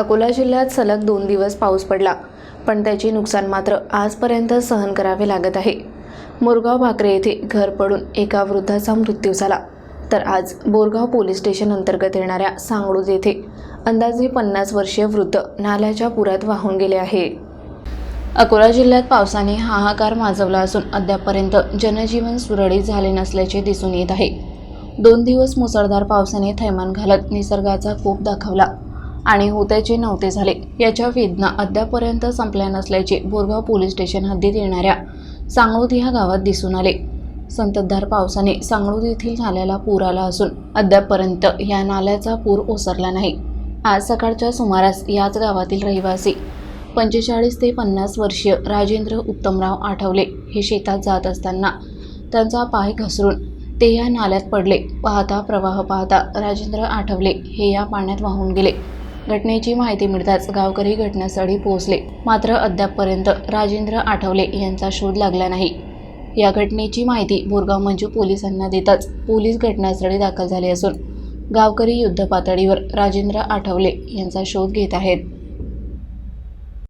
अकोला जिल्ह्यात सलग दोन दिवस पाऊस पडला पण त्याचे नुकसान मात्र आजपर्यंत सहन करावे लागत आहे. मोरगाव भाकरे येथे घर पडून एका वृद्धाचा मृत्यू झाला. तर आज बोरगाव पोलीस स्टेशन अंतर्गत येणाऱ्या सांगळूज येथे अंदाजे पन्नास वर्षीय वृद्ध नाल्याच्या पुरात वाहून गेले आहे. अकोला जिल्ह्यात पावसाने हाहाकार माजवला असून अद्यापपर्यंत जनजीवन सुरळीत झाले नसल्याचे दिसून येत आहे. दोन दिवस मुसळधार पावसाने थैमान घालत निसर्गाचा कोप दाखवला. आणि होत्याचे नव्हते झाले. याच्या वेदना अद्यापपर्यंत संपल्या नसल्याचे बोरगाव पोलीस स्टेशन हद्दीत येणाऱ्या सांगळोद ह्या गावात दिसून आले. संततधार पावसाने सांगळोद येथील नाल्याला पूर आला असून अद्यापपर्यंत या नाल्याचा पूर ओसरला नाही. आज सकाळच्या सुमारास याच गावातील रहिवासी पंचेचाळीस ते पन्नास वर्षीय राजेंद्र उत्तमराव आठवले हे शेतात जात असताना त्यांचा पाय घसरून ते या नाल्यात पडले. पाहता प्रवाह पाहता राजेंद्र आठवले हे या पाण्यात वाहून गेले. घटनेची माहिती मिळताच गावकरी घटनास्थळी पोहोचले. मात्र अद्यापपर्यंत राजेंद्र आठवले यांचा शोध लागला नाही. या घटनेची माहिती बोरगाव मंजू पोलिसांना देताच पोलीस घटनास्थळी दाखल झाले असून गावकरी युद्धपातळीवर राजेंद्र आठवले यांचा शोध घेत आहेत.